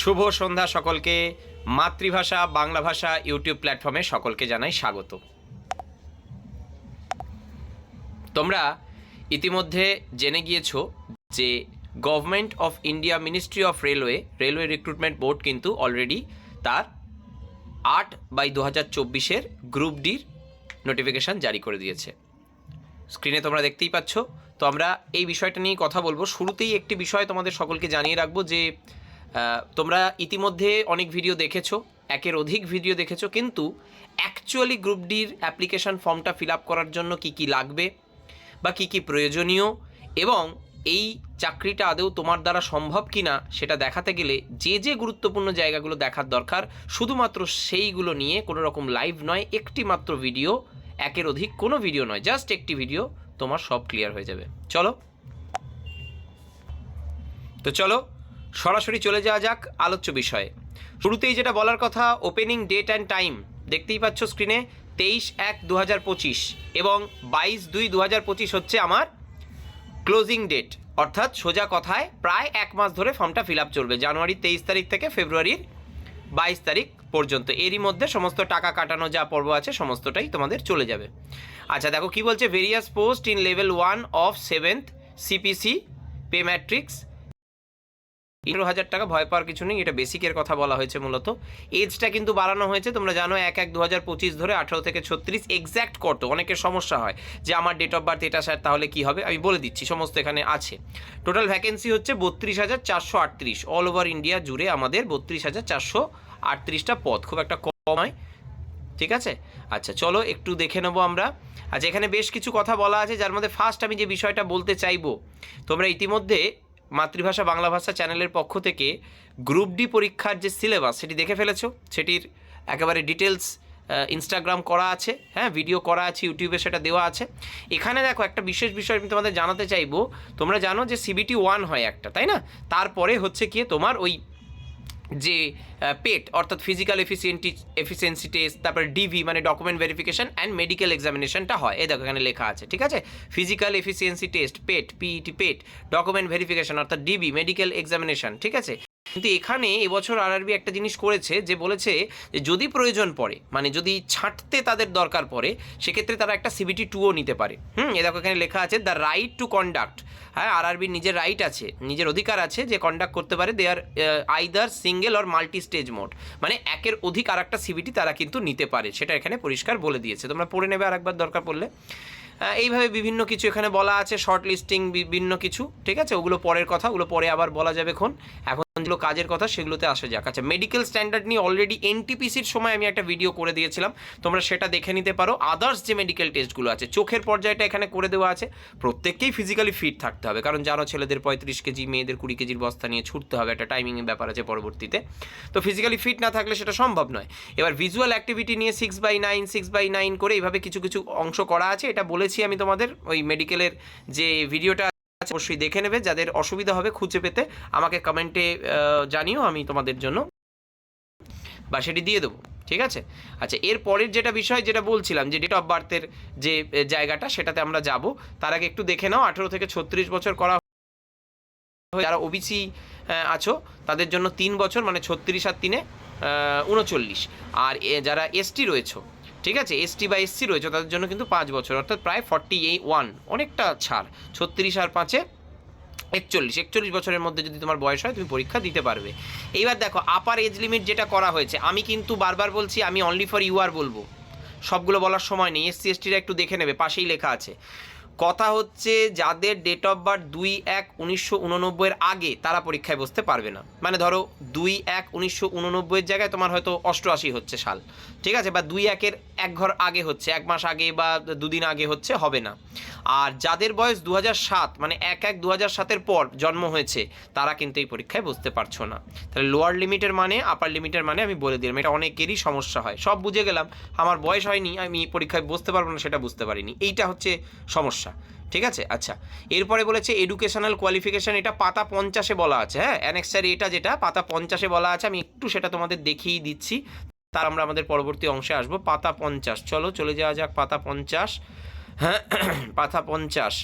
শুভ সন্ধ্যা সকলকে। মাতৃভাষা, বাংলা ভাষা ইউটিউব প্ল্যাটফর্মে সকলকে জানাই স্বাগত। তোমরা ইতিমধ্যে জেনে গিয়েছো যে government of India ministry of railway railway recruitment board কিন্তু অলরেডি তার আট বাই দু হাজার চব্বিশের গ্রুপ ডির নোটিফিকেশান জারি করে দিয়েছে। স্ক্রিনে তোমরা দেখতেই পাচ্ছ। তো আমরা এই বিষয়টা নিয়ে কথা বলব। শুরুতেই একটি বিষয় তোমাদের সকলকে জানিয়ে রাখব যে তোমরা ইতিমধ্যে অনেক ভিডিও দেখেছ, একের অধিক ভিডিও দেখেছ, কিন্তু অ্যাকচুয়ালি গ্রুপ ডির অ্যাপ্লিকেশন ফর্মটা ফিল আপ করার জন্য কি কি লাগবে বা কি কি প্রয়োজনীয় এবং এই চাকরিটা আদৌ তোমার দ্বারা সম্ভব কি না সেটা দেখাতে গেলে যে যে গুরুত্বপূর্ণ জায়গাগুলো দেখার দরকার, শুধুমাত্র সেইগুলো নিয়ে কোনো রকম লাইভ নয়, একটি মাত্র ভিডিও একের অধিক কোনো ভিডিও নয় জাস্ট একটি ভিডিও তোমার সব ক্লিয়ার হয়ে যাবে। চলো? তো চলো সরাসরি চলে যাওয়া যাক আলোচ্য বিষয়ে। শুরুতেই যেটা বলার কথা ওপেনিং ডেট অ্যান্ড টাইম দেখতেই পাচ্ছ স্ক্রিনে তেইশ এক দু হাজার পঁচিশ এবং বাইশ দুই দু হাজার পঁচিশ হচ্ছে আমার ক্লোজিং ডেট অর্থাৎ সোজা কথায় প্রায় এক মাস ধরে ফর্মটা ফিল আপ চলবে, জানুয়ারির তেইশ তারিখ থেকে ফেব্রুয়ারির বাইশ তারিখ পর্যন্ত। এরই মধ্যে সমস্ত টাকা কাটানো, যা পর্ব আছে, সমস্তটাই তোমাদের চলে যাবে। আচ্ছা দেখো কি বলছে various post in level one of seventh CPC pay matrix পনেরো হাজার টাকা ভয় পাওয়ার কিছু নেই, এটা বেসিকের কথা বলা হয়েছে মূলত। এজটা কিন্তু বাড়ানো হয়েছে, তোমরা জানো এক এক দু হাজার পঁচিশ ধরে আঠারো থেকে ছত্রিশ এক্স্যাক্ট কত, অনেকের সমস্যা হয় যে আমার ডেট অফ বার্থ এটা স্যার তাহলে কি হবে? আমি বলে দিচ্ছি, সমস্ত এখানে আছে। টোটাল ভ্যাকেন্সি হচ্ছে বত্রিশ হাজার চারশো আটত্রিশ। অল ওভার ইন্ডিয়া জুড়ে আমাদের বত্রিশ হাজার চারশো আটত্রিশটা পদ খুব একটা কম নয়। ঠিক আছে? আচ্ছা চলো একটু দেখে নেব আমরা। আচ্ছা এখানে বেশ কিছু কথা বলা আছে, যার মধ্যে ফার্স্ট আমি যে বিষয়টা বলতে চাইব, তোমরা ইতিমধ্যে মাতৃভাষা বাংলা ভাষা চ্যানেলের পক্ষ থেকে গ্রুপ ডি পরীক্ষার যে সিলেবাস, সেটি দেখে ফেলেছো? সেটির একেবারে ডিটেলস ইনস্টাগ্রাম করা আছে হ্যাঁ ভিডিও করা আছে, ইউটিউবে সেটা দেওয়া আছে। এখানে দেখো একটা বিশেষ বিষয় আমি তোমাদের জানাতে চাইব। তোমরা জানো যে সিবিটি ওয়ান হয় একটা, তাই না? তারপরে হচ্ছে কি তোমার ওই যে পেট অর্থাৎ ফিজিক্যাল এফিসিয়েন্টি এফিসিয়েন্সি টেস্ট তারপরে ডিভি মানে ডকুমেন্ট ভেরিফিকেশন অ্যান্ড মেডিকেল এক্সামিনেশনটা হয়। এ দেখো এখানে লেখা আছে, ঠিক আছে? Physical efficiency test PET PET PET document verification অর্থাৎ ডিবি মেডিকেল এক্সামিনেশন ঠিক আছে? কিন্তু এখানে এবছর আরআরবি একটা জিনিস করেছে যে বলেছে যে যদি প্রয়োজন পড়ে মানে যদি ছাঁটতে তাদের দরকার পড়ে, সেক্ষেত্রে তারা একটা সিবিটি টুও নিতে পারে। হুম, এ দেখো এখানে লেখা আছে দ্য রাইট টু কন্ডাক্ট হ্যাঁ আরআরবির নিজের রাইট আছে, নিজের অধিকার আছে যে কন্ডাক্ট করতে পারে they are either single or multi stage mode মানে একের অধিক আর একটা সিবিটি তারা কিন্তু নিতে পারে, সেটা এখানে পরিষ্কার বলে দিয়েছে। তোমরা পড়ে নেবে আর একবার দরকার পড়লে। এইভাবে বিভিন্ন কিছু এখানে বলা আছে শর্ট লিস্টিং বিভিন্ন কিছু, ঠিক আছে? ওগুলো পরের কথা, ওগুলো পরে আবার বলা যাবে এখন। এখন যেগুলো কাজের কথা সেগুলোতে আসা যাক। আচ্ছা মেডিকেল স্ট্যান্ডার্ড নিয়ে অলরেডি এনটিপিসির সময় আমি একটা ভিডিও করে দিয়েছিলাম। তোমরা সেটা দেখে নিতে পারো। আদার্স যে মেডিকেল টেস্টগুলো আছে, চোখের পর্যায়টা এখানে করে দেওয়া আছে। প্রত্যেককেই ফিজিক্যালি ফিট থাকতে হবে। কারণ জানো, ছেলেদের পঁয়ত্রিশ কেজি, মেয়েদের কুড়ি কেজির বস্তা নিয়ে ছুটতে হবে। একটা টাইমিংয়ের ব্যাপার আছে পরবর্তীতে। তো ফিজিক্যালি ফিট না থাকলে সেটা সম্ভব নয়। এবার ভিজুয়াল অ্যাক্টিভিটি নিয়ে six by nine six by nine করে এইভাবে কিছু কিছু অংশ করা আছে। এটা বলেছি আমি তোমাদের ওই মেডিকেলের যে ভিডিওটা অবশ্যই দেখে নেবে। যাদের অসুবিধা হবে খুঁজে পেতে আমাকে কমেন্টে জানিও আমি তোমাদের জন্য। বা সেটি দিয়ে দেবো, ঠিক আছে? আচ্ছা এর পরের যেটা বিষয় যেটা বলছিলাম, যে ডেট অফ বার্থের যে জায়গাটা, সেটাতে আমরা যাব। তার আগে একটু দেখে নাও, আঠেরো থেকে ছত্রিশ বছর করা। যারা ওবিসি আছো, তাদের জন্য তিন বছর মানে ছত্রিশ আর তিনে উনচল্লিশ আর যারা এসটি রয়েছো ঠিক আছে এসটি বা এসসি রয়েছে, তাদের জন্য কিন্তু পাঁচ বছর, অর্থাৎ প্রায় ফর্টি এই ওয়ান অনেকটা ছাড়, ছত্রিশ আর পাঁচে একচল্লিশ একচল্লিশ বছরের মধ্যে যদি তোমার বয়স হয়, তুমি পরীক্ষা দিতে পারবে। এইবার দেখো আপার এজ লিমিট যেটা করা হয়েছে, আমি কিন্তু বারবার বলছি, আমি অনলি ফর ইউ আর বলব। সবগুলো বলার সময় নেই এসসি এসটিরা একটু দেখে নেবে, পাশেই লেখা আছে। কথা হচ্ছে যাদের ডেট অফ বার্থ দুই এক উনিশশো উননব্বইয়ের আগে, তারা পরীক্ষায় বসতে পারবে না। মানে ধরো দুই এক উনিশশো উননব্বইয়ের জায়গায় তোমার হয়তো অষ্টআশি হচ্ছে সাল। ঠিক আছে? বা দুই একের এক ঘর আগে হচ্ছে, এক মাস আগে বা দুদিন আগে হচ্ছে, হবে না। আর যাদের বয়স দু সাত মানে এক এক দু সাতের পর জন্ম হয়েছে, তারা কিন্তু এই পরীক্ষায় বসতে পারছ না। তাহলে লোয়ার লিমিটের মানে আপার লিমিটের মানে আমি বলে দিলাম, এটা অনেকেরই সমস্যা হয়। সব বুঝে গেলাম, আমার বয়স হয়নি, আমি এই পরীক্ষায় বসতে পারব না, সেটা বুঝতে পারিনি। এইটা হচ্ছে সমস্যা, ঠিক আছে? আচ্ছা এরপরে বলেছে এডুকেশনাল কোয়ালিফিকেশন এটা পাতা পঞ্চাশে বলা আছে হ্যাঁ? অ্যানেক্সার এটা যেটা, পাতা পঞ্চাশে বলা আছে, আমি একটু সেটা তোমাদের দেখিয়ে দিচ্ছি। তার আমরা আমাদের পরবর্তী অংশে আসব, পাতা পঞ্চাশ। চলো, চলে যাওয়া যাক, পাতা পঞ্চাশ। পাতা পঞ্চাশ।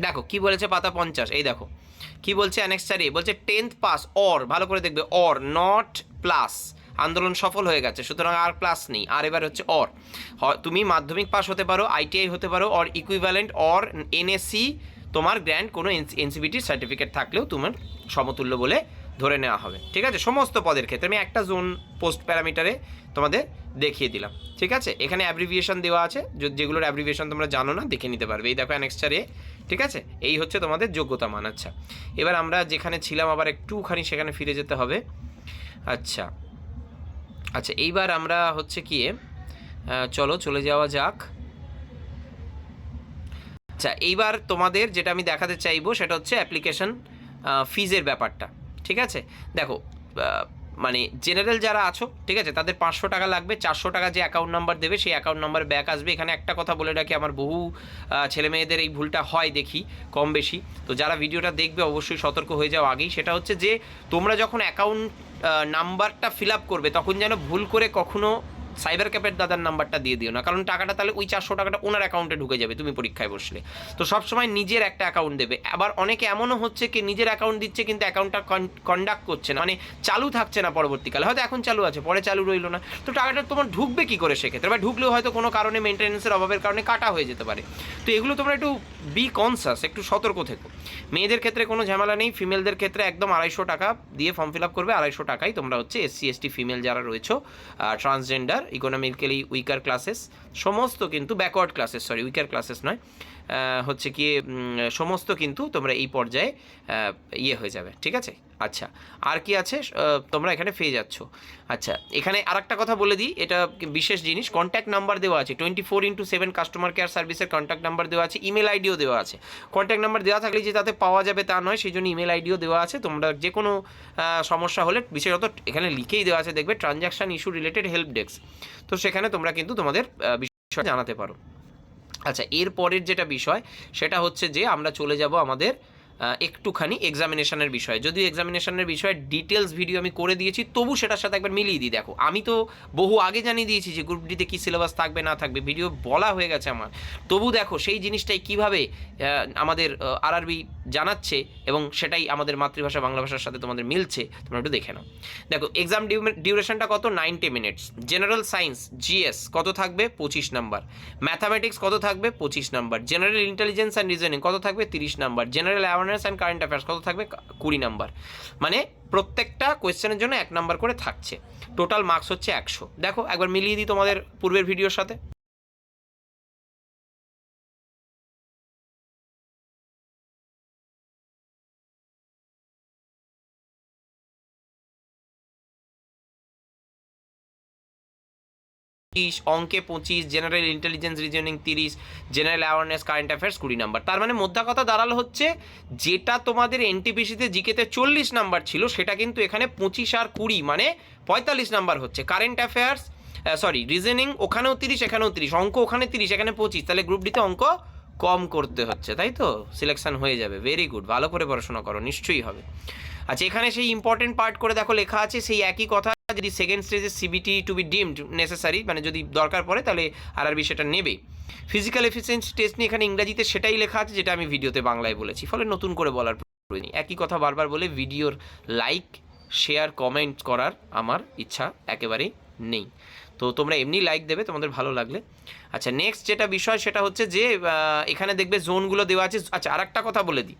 দেখো, কি বলেছে পাতা পঞ্চাশ? এই দেখো, কি বলছে অ্যানেক্সারে বলছে টেন্থ পাস, অর, ভালো করে দেখবে, অর, নট প্লাস। আন্দোলন সফল হয়ে গেছে, সুতরাং আর প্লাস নেই। আর এবার হচ্ছে অর। তুমি মাধ্যমিক পাস হতে পারো, আইটিআই হতে পারো, অর ইকুইভ্যালেন্ট অর এনএসসি তোমার গ্র্যান্ড কোনো এনসিবিটির সার্টিফিকেট থাকলেও তোমার সমতুল্য বলে ধরে নেওয়া হবে। ঠিক আছে? সমস্ত পদের ক্ষেত্রে আমি একটা জোন পোস্ট প্যারামিটারে তোমাদের দেখিয়ে দিলাম। ঠিক আছে? এখানে অ্যাব্রিভিয়েশন দেওয়া আছে। যেগুলোর অ্যাব্রিভিয়েশন তোমরা জানো না, দেখে নিতে পারবে। এই দেখো অ্যানেক্সচার এ ঠিক আছে? এই হচ্ছে তোমাদের যোগ্যতা মান। আচ্ছা। এবার আমরা যেখানে ছিলাম আবার একটুখানি সেখানে ফিরে যেতে হবে। আচ্ছা। আচ্ছা এইবার আমরা হচ্ছে কি চলো, চলে যাওয়া যাক। আচ্ছা এইবার তোমাদের যেটা আমি দেখাতে চাইব, সেটা হচ্ছে অ্যাপ্লিকেশন ফিজের ব্যাপারটা। ঠিক আছে? দেখো মানে জেনারেল যারা আছো, ঠিক আছে, তাদের পাঁচশো টাকা লাগবে, চারশো টাকা যে অ্যাকাউন্ট নাম্বার দেবে, সেই অ্যাকাউন্ট নাম্বার ব্যাক আসবে। এখানে একটা কথা বলে রাখি, আমার বহু ছেলে মেয়েদের এই ভুলটা হয় দেখি, কম বেশি। তো যারা ভিডিওটা দেখবে, অবশ্যই সতর্ক হয়ে যাও আগেই। সেটা হচ্ছে যে, তোমরা যখন অ্যাকাউন্ট নাম্বারটা ফিল আপ করবে, তখন যেন ভুল করে কখনো সাইবার ক্যাফের দাদার নাম্বারটা দিয়ে দিও না। কারণ টাকাটা তাহলে ওই চারশো টাকাটা ওনার অ্যাকাউন্টে ঢুকে যাবে, তুমি পরীক্ষায় বসলে। তো সবসময় নিজের একটা অ্যাকাউন্ট দেবে। আবার অনেকে এমনও হচ্ছে কি, নিজের অ্যাকাউন্ট দিচ্ছে কিন্তু অ্যাকাউন্টটা কন্ডাক্ট করছে না। মানে চালু থাকছে না পরবর্তীকালে। হয়তো এখন চালু আছে, পরে চালু রইল না। তো টাকাটা তোমার ঢুকবে কি করে সেক্ষেত্রে? বা ঢুকলেও হয়তো কোনো কারণে মেনটেন্যান্সের অভাবের কারণে কাটা হয়ে যেতে পারে। তো এগুলো তোমরা একটু বি কনসাস একটু সতর্ক থেকো। মেয়েদের ক্ষেত্রে কোনো ঝামেলা নেই। ফিমেলদের ক্ষেত্রে একদম আড়াইশো টাকা দিয়ে ফর্ম ফিল আপ করবে। আড়াইশো টাকাই তোমরা হচ্ছে এসসি এসটি ফিমেল যারা রয়েছো ট্রান্সজেন্ডার ইকোনমিক্যালি উইকার ক্লাসেস সমস্ত কিন্তু backward classes sorry weaker classes নয়। হচ্ছে কি সমস্ত কিন্তু তোমরা এই পর্যায়ে ইয়ে হয়ে যাবে, ঠিক আছে? আচ্ছা আর কি আছে? তোমরা এখানে পেয়ে যাচ্ছ। আচ্ছা এখানে আরেকটা কথা বলে দিই, এটা বিশেষ জিনিস কন্ট্যাক্ট নাম্বার দেওয়া আছে twenty four into seven customer care সার্ভিসের কন্ট্যাক্ট নাম্বার দেওয়া আছে ইমেল আইডিও দেওয়া আছে। কন্ট্যাক্ট নাম্বার দেওয়া থাকলে যে তাতে পাওয়া যাবে তা নয়, সেই জন্য ইমেল আইডিও দেওয়া আছে। তোমরা যে কোনো সমস্যা হলে বিশেষত এখানে লিখেই দেওয়া আছে, দেখবে transaction issue related help desk তো সেখানে তোমরা কিন্তু তোমাদের বিষয় জানাতে পারো। আচ্ছা এর পরের যেটা বিষয় সেটা হচ্ছে যে আমরা চলে যাব আমাদের একটুখানি এক্সামিনেশনের বিষয়ে। যদিও এক্সামিনেশনের বিষয়ে ডিটেলস ভিডিও আমি করে দিয়েছি, তবু সেটার সাথে একবার মিলিয়ে দিই। দেখো, আমি তো বহু আগে জানিয়ে দিয়েছি যে গ্রুপ ডিতে কী সিলেবাস থাকবে, না থাকবে ভিডিও বলা হয়ে গেছে আমার। তবু দেখো, সেই জিনিসটাই কীভাবে আমাদের আরআরবি জানাচ্ছে এবং সেটাই আমাদের মাতৃভাষা, বাংলা ভাষার সাথে তোমাদের মিলছে, তোমরা একটু দেখে নাও। দেখো এক্সাম ডিউরেশনটা কত? Ninety minutes general science GS কত থাকবে? পঁচিশ নাম্বার ম্যাথামেটিক্স কত থাকবে? পঁচিশ number general intelligence and reasoning কত থাকবে? তিরিশ number general awareness and current affairs কত থাকবে? কুড়ি নাম্বার মানে প্রত্যেকটা কোয়েশ্চেনের জন্য এক নাম্বার করে থাকছে। টোটাল মার্কস হচ্ছে একশো। দেখো, একবার মিলিয়ে দিই তোমাদের পূর্বের ভিডিওর সাথে। তিরিশ অঙ্কে পঁচিশ জেনারেল ইন্টেলিজেন্স রিজনিং তিরিশ জেনারেল অ্যাওয়ারনেস কারেন্ট অ্যাফেয়ার্স কুড়ি নাম্বার তার মানে মোদ্দা কথা দাঁড়াল হচ্ছে, যেটা তোমাদের এনটিপিসিতে জিকেতে চল্লিশ নাম্বার ছিল, সেটা কিন্তু এখানে পঁচিশ আর কুড়ি মানে পঁয়তাল্লিশ নাম্বার হচ্ছে। কারেন্ট অ্যাফেয়ার্স সরি রিজনিং ওখানেও তিরিশ, এখানেও তিরিশ, অঙ্ক ওখানে তিরিশ, এখানে পঁচিশ, তাহলে গ্রুপ ডিতে অঙ্ক কম করতে হচ্ছে, তাই তো? সিলেকশন হয়ে যাবে ভেরি গুড ভালো করে পড়াশোনা করো, নিশ্চয়ই হবে। আচ্ছা এখানে সেই ইম্পর্টেন্ট পার্ট করে দেখো, লেখা আছে, সেই একই কথা যদি সেকেন্ড স্টেজে CBT to be deemed necessary মানে যদি দরকার পড়ে, তাহলে আরআরবি সেটা নেবে। ফিজিক্যাল এফিসিয়েন্সি টেস্ট নিয়ে এখানে ইংরাজিতে সেটাই লেখা আছে, যেটা আমি ভিডিওতে বাংলায় বলেছি। ফলে নতুন করে বলার প্রয়োজন একই কথা বারবার বলে ভিডিওর লাইক শেয়ার কমেন্ট করার আমার ইচ্ছা একেবারেই নেই। তো তোমরা এমনি লাইক দেবে, তোমাদের ভালো লাগলে। আচ্ছা নেক্সট যেটা বিষয় সেটা হচ্ছে যে এখানে দেখবে জোনগুলো দেওয়া আছে। আচ্ছা আর একটা কথা বলে দিই।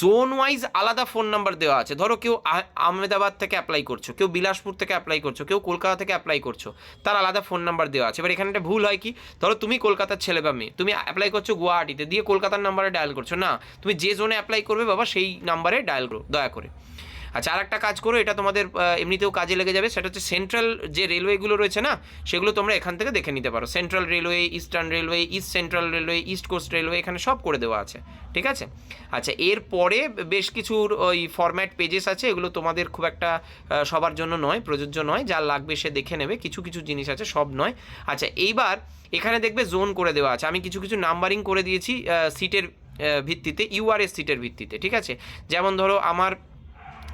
জোন ওয়াইজ আলাদা ফোন নাম্বার দেওয়া আছে। ধরো কেউ আহ- আহমেদাবাদ থেকে অ্যাপ্লাই করছ, কেউ বিলাসপুর থেকে অ্যাপ্লাই করছ, কেউ কলকাতা থেকে অ্যাপ্লাই করছ, তার আলাদা ফোন নাম্বার দেওয়া আছে। এবার এখানে একটা ভুল হয় কি? ধরো তুমি কলকাতার ছেলে বা মেয়ে, তুমি অ্যাপ্লাই করছ গুয়াহাটিতে, দিয়ে কলকাতার নাম্বারে ডায়াল করছ। না, তুমি যে জোনে অ্যাপ্লাই করবে বাবা, সেই নাম্বারে ডায়াল করো, দয়া করে। আচ্ছা আর একটা কাজ করো, এটা তোমাদের এমনিতেও কাজে লেগে যাবে, সেটা হচ্ছে সেন্ট্রাল যে রেলওয়েগুলো রয়েছে না, সেগুলো তোমরা এখান থেকে দেখে নিতে পারো। Central Railway Eastern Railway East Central Railway East Coast Railway এখানে সব করে দেওয়া আছে, ঠিক আছে? আচ্ছা এরপরে বেশ কিছুর ওই ফরম্যাট পেজেস আছে, এগুলো তোমাদের খুব একটা সবার জন্য নয়, প্রযোজ্য নয়, যা লাগবে সে দেখে নেবে, কিছু কিছু জিনিস আছে, সব নয়। আচ্ছা এইবার এখানে দেখবে জোন করে দেওয়া আছে, আমি কিছু কিছু নাম্বারিং করে দিয়েছি সিটের ভিত্তিতে ইউআরএস সিটের ভিত্তিতে, ঠিক আছে? যেমন ধরো, আমার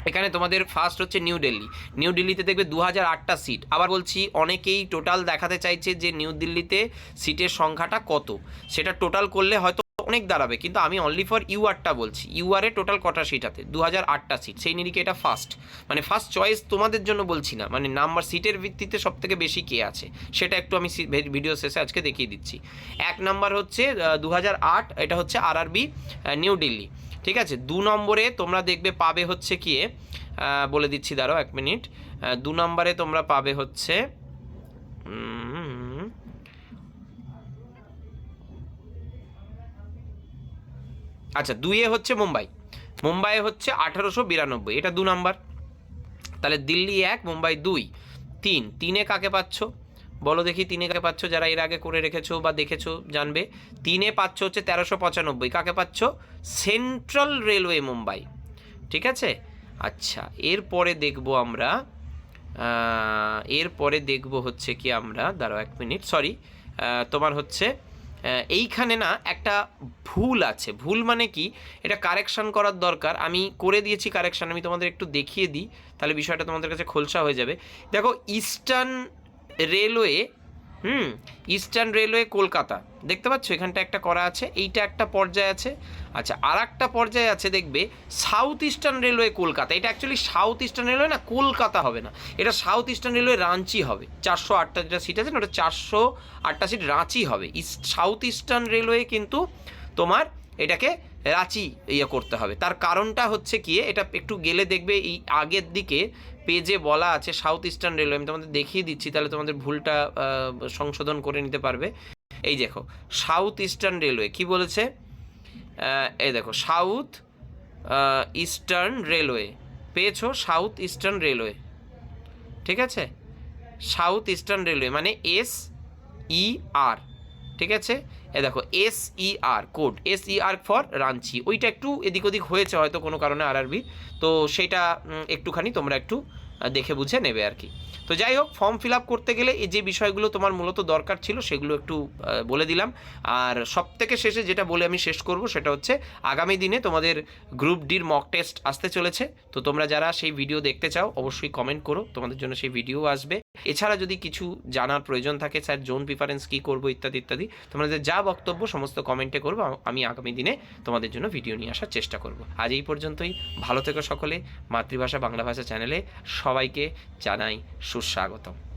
এখানে তোমাদের ফার্স্ট হচ্ছে নিউ দিল্লি নিউ দিল্লিতে দেখবে দু হাজার আটটা সিট আবার বলছি, অনেকেই টোটাল দেখাতে চাইছে যে নিউ দিল্লিতে সিটের সংখ্যাটা কত। সেটা টোটাল করলে হয়তো অনেক দাঁড়াবে, কিন্তু আমি অনলি ফর ইউআরটা বলছি। ইউআরে টোটাল কটা সিট আছে? দু হাজার আটটা সিট সেই নিরিখে এটা ফার্স্ট মানে ফার্স্ট চয়েস তোমাদের জন্য বলছি না। মানে নাম্বার সিটের ভিত্তিতে সব থেকে বেশি কে আছে? সেটা একটু আমি ভিডিও শেষে আজকে দেখিয়ে দিচ্ছি। এক নাম্বার হচ্ছে দু হাজার আট, এটা হচ্ছে আরআরবি নিউ দিল্লি ঠিক আছে? দু নম্বরে তোমরা দেখবে পাবে হচ্ছে কি বলে দিচ্ছি দাঁড়ো এক মিনিট। দু নম্বরে তোমরা পাবে হচ্ছে আচ্ছা দুইয়ে হচ্ছে মুম্বাই। মুম্বাইয়ে হচ্ছে আঠারোশো বিরানব্বই। এটা দু নম্বর। তাহলে দিল্লি এক, মুম্বাই দুই। তিন, তিনে কাকে পাচ্ছ? বলো দেখি, তিনে কাকে পাচ্ছ? যারা এর আগে করে রেখেছো বা দেখেছ, জানবে। তিনে পাচ্ছ হচ্ছে তেরোশো পঁচানব্বই। কাকে পাচ্ছ? Central Railway Mumbai. ঠিক আছে? আচ্ছা এরপরে দেখব আমরা এরপরে দেখব হচ্ছে কি আমরা, দাঁড়াও এক মিনিট সরি তোমার হচ্ছে এইখানে না একটা ভুল আছে। ভুল মানে কি? এটা কারেকশান করার দরকার। আমি করে দিয়েছি কারেকশান আমি তোমাদের একটু দেখিয়ে দিই, তাহলে বিষয়টা তোমাদের কাছে খোলসা হয়ে যাবে। দেখো Eastern Railway, hmm, Eastern Railway Kolkata. দেখতে পাচ্ছ, এখানটা একটা করা আছে, এইটা একটা পর্যায়ে আছে। আচ্ছা আর একটা পর্যায়ে আছে, দেখবে, সাউথ ইস্টার্ন রেলওয়ে কলকাতা। এটা অ্যাকচুয়ালি সাউথ ইস্টার্ন রেলওয়ে না, কলকাতা হবে না। এটা সাউথ ইস্টার্ন রেলওয়ে রাঁচি হবে। চারশো আটটা সিট আছে না, ওটা চারশো আটটা সিট রাঁচি হবে। ইস্ট, সাউথ ইস্টার্ন রেলওয়ে কিন্তু তোমার এটাকে রাঁচি ইয়ে করতে হবে। তার কারণটা হচ্ছে কি, এটা একটু গেলে দেখবে এই আগের দিকে পেজে বলা আছে সাউথ ইস্টার্ন রেলওয়ে আমি তোমাদের দেখিয়ে দিচ্ছি, তাহলে তোমাদের ভুলটা সংশোধন করে নিতে পারবে। এই দেখো সাউথ ইস্টার্ন রেলওয়ে কি বলেছে? এই দেখো সাউথ ইস্টার্ন রেলওয়ে পেয়েছ সাউথ ইস্টার্ন রেলওয়ে ঠিক আছে? সাউথ ইস্টার্ন রেলওয়ে মানে এস ই আর ঠিক আছে? এ দেখো S E R code S E R for Ranchi. ওইটা একটু এদিক ওদিক হয়েছে হয়তো কোনো কারণে আর আরবি তো সেটা একটুখানি তোমরা একটু দেখে বুঝে নেবে আর কি। তো যাই হোক ফর্ম ফিল আপ করতে গেলে এই যে বিষয়গুলো তোমার মূলত দরকার ছিল, সেগুলো একটু বলে দিলাম। আর সব থেকে শেষে যেটা বলে আমি শেষ করব, সেটা হচ্ছে আগামী দিনে তোমাদের গ্রুপ ডির মক টেস্ট আসতে চলেছে। তো তোমরা যারা সেই ভিডিও দেখতে চাও, অবশ্যই কমেন্ট করো। তোমাদের জন্য সেই ভিডিও আসবে। এছাড়া যদি কিছু জানার প্রয়োজন থাকে, স্যার, জোন প্রিফারেন্স কী করব, ইত্যাদি ইত্যাদি, তোমাদের যা বক্তব্য সমস্ত কমেন্টে করব আমি আগামী দিনে তোমাদের জন্য ভিডিও নিয়ে আসার চেষ্টা করব। আজ এই পর্যন্তই। ভালো থেকো সকলে। মাতৃভাষা, বাংলা ভাষা চ্যানেলে সবাইকে জানাই সুস্বাগতম।